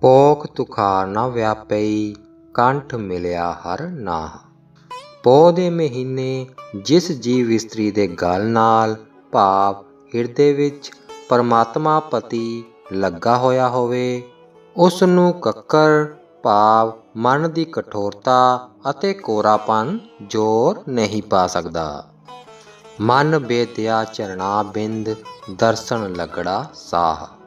ਪੋਖ ਤੁਖਾਰ ਨਾ ਵਿਆਪਈ, ਕੰਠ ਮਿਲਿਆ ਹਰ ਨਾਹ। ਪੋਹ ਦੇ ਮਹੀਨੇ, ਜਿਸ ਜੀਵ ਇਸਤਰੀ ਦੇ ਗਲ ਨਾਲ, ਭਾਵ ਹਿਰਦੇ ਵਿੱਚ ਪਰਮਾਤਮਾ ਪਤੀ ਲੱਗਾ ਹੋਇਆ ਹੋਵੇ ਉਸ ਨੂੰ ਕੱਕਰ, ਭਾਵ ਮਨ ਦੀ ਕਠੋਰਤਾ ਅਤੇ ਕੋਰਾਪਨ ਜ਼ੋਰ ਨਹੀਂ ਪਾ ਸਕਦਾ। ਮਨ ਬੇਤਿਆ ਚਰਣਾ ਬਿੰਦ ਦਰਸ਼ਨ ਲਗੜਾ ਸਾਹ।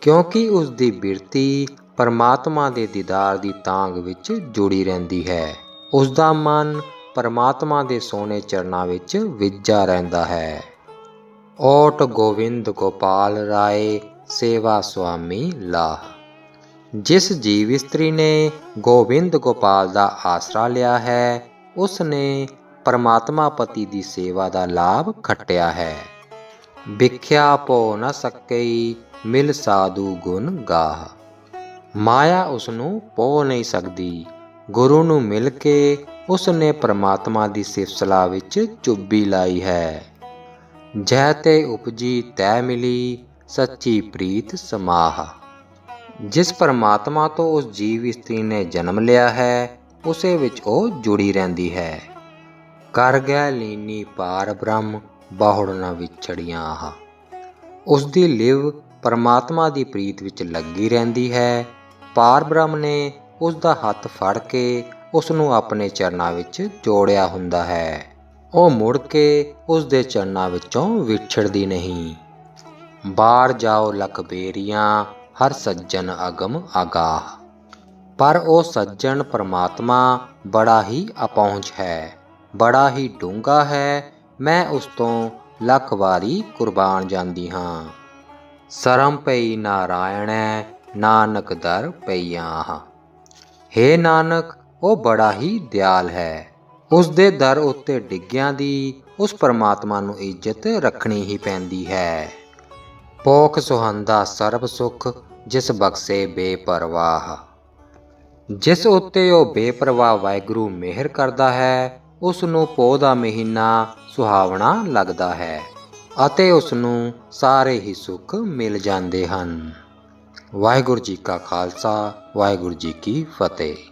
ਕਿਉਂਕਿ ਉਸ ਦੀ ਬਿਰਤੀ ਪਰਮਾਤਮਾ ਦੇ ਦੀਦਾਰ ਦੀ ਤਾਂਗ ਵਿੱਚ ਜੁੜੀ ਰਹਿੰਦੀ ਹੈ। ਉਸ ਦਾ ਮਨ ਪਰਮਾਤਮਾ ਦੇ ਸੋਹਣੇ ਚਰਨਾਂ ਵਿੱਚ ਵਿਜਾ ਰਹਿੰਦਾ ਹੈ। ਓਟ ਗੋਵਿੰਦ ਗੋਪਾਲ ਰਾਏ, ਸੇਵਾ ਸੁਆਮੀ ਲਾਹ। ਜਿਸ ਜੀਵ ਇਸਤਰੀ ਨੇ ਗੋਬਿੰਦ ਗੋਪਾਲ ਦਾ ਆਸਰਾ ਲਿਆ ਹੈ ਉਸ ਨੇ ਪਰਮਾਤਮਾ ਪਤੀ ਦੀ ਸੇਵਾ ਦਾ ਲਾਭ ਖੱਟਿਆ ਹੈ। ਵਿਖਿਆ ਪੋ ਨ ਸਕਈ, ਮਿਲ ਸਾਧੂ ਗੁਣ ਗਾਹ। ਮਾਇਆ ਉਸ ਨੂੰ ਪੋ ਨਹੀਂ ਸਕਦੀ। ਗੁਰੂ ਨੂੰ ਮਿਲ ਕੇ ਉਸ ਨੇ ਪਰਮਾਤਮਾ ਦੀ ਸਿਫਤ ਵਿੱਚ ਚੁੱਬੀ ਲਾਈ ਹੈ। ਜੈ ਤੇ ਉਪਜੀ ਤੈ ਮਿਲੀ, ਸੱਚੀ ਪ੍ਰੀਤ ਸਮਾਹ। ਜਿਸ ਪਰਮਾਤਮਾ ਤੋਂ ਉਸ ਜੀਵ ਇਸਤਰੀ ਨੇ ਜਨਮ ਲਿਆ ਹੈ, ਉਸੇ ਵਿੱਚ ਉਹ ਜੁੜੀ ਰਹਿੰਦੀ ਹੈ। ਕਰ ਗਿਆ ਲੀਨੀ ਪਾਰ ਬ੍ਰਹਮ ਬਾਹੁੜ ਨਾ ਵਿਛੜੀਆਂ ਆਹ। ਉਸ ਦੀ ਲਿਵ ਪਰਮਾਤਮਾ ਦੀ ਪ੍ਰੀਤ ਵਿੱਚ ਲੱਗੀ ਰਹਿੰਦੀ ਹੈ। ਪਾਰ ਬ੍ਰਹਮ ਨੇ ਉਸ ਦਾ ਹੱਥ ਫੜ ਕੇ ਉਸ ਨੂੰ ਆਪਣੇ ਚਰਨਾਂ ਵਿੱਚ ਜੋੜਿਆ ਹੁੰਦਾ ਹੈ। ਉਹ ਮੁੜ ਕੇ ਉਸ ਦੇ ਚਰਨਾਂ ਵਿੱਚੋਂ ਵਿਛੜਦੀ ਨਹੀਂ। ਬਾਹਰ ਜਾਓ ਲਖਬੇਰੀਆਂ ਹਰ ਸੱਜਣ ਅਗਮ ਆਗਾਹ। ਪਰ ਉਹ ਸੱਜਣ ਪਰਮਾਤਮਾ ਬੜਾ ਹੀ ਅਪਹੁੰਚ ਹੈ, ਬੜਾ ਹੀ ਡੂੰਘਾ ਹੈ ਮੈਂ ਉਸ ਤੋਂ ਲੱਖ ਵਾਰੀ ਕੁਰਬਾਨ ਜਾਂਦੀ ਹਾਂ। ਸਰਮ ਪਈ ਨਾਰਾਇਣੈ, ਨਾਨਕ ਦਰ ਪਈਆਂ ਹੇ। ਨਾਨਕ, ਉਹ ਬੜਾ ਹੀ ਦਿਆਲ ਹੈ। ਉਸ ਦੇ ਦਰ ਉੱਤੇ ਡਿੱਗਿਆਂ ਦੀ ਉਸ ਪਰਮਾਤਮਾ ਨੂੰ ਇੱਜ਼ਤ ਰੱਖਣੀ ਹੀ ਪੈਂਦੀ ਹੈ। ਪੋਖ ਸੁਹੰਦਾ ਸਰਬ ਸੁਖ, ਜਿਸ ਬਖਸ਼ੇ ਬੇਪਰਵਾਹ। ਜਿਸ ਉੱਤੇ ਉਹ ਬੇਪਰਵਾਹ ਵਾਹਿਗੁਰੂ ਮਿਹਰ ਕਰਦਾ ਹੈ ਉਸ ਨੂੰ ਪੋਹ ਦਾ ਮਹੀਨਾ ਸੁਹਾਵਣਾ ਲੱਗਦਾ ਹੈ ਅਤੇ ਉਸ ਨੂੰ ਸਾਰੇ ਹੀ ਸੁੱਖ ਮਿਲ ਜਾਂਦੇ ਹਨ। ਵਾਹਿਗੁਰੂ ਜੀ ਕਾ ਖਾਲਸਾ, ਵਾਹਿਗੁਰੂ ਜੀ ਕੀ ਫਤਿਹ।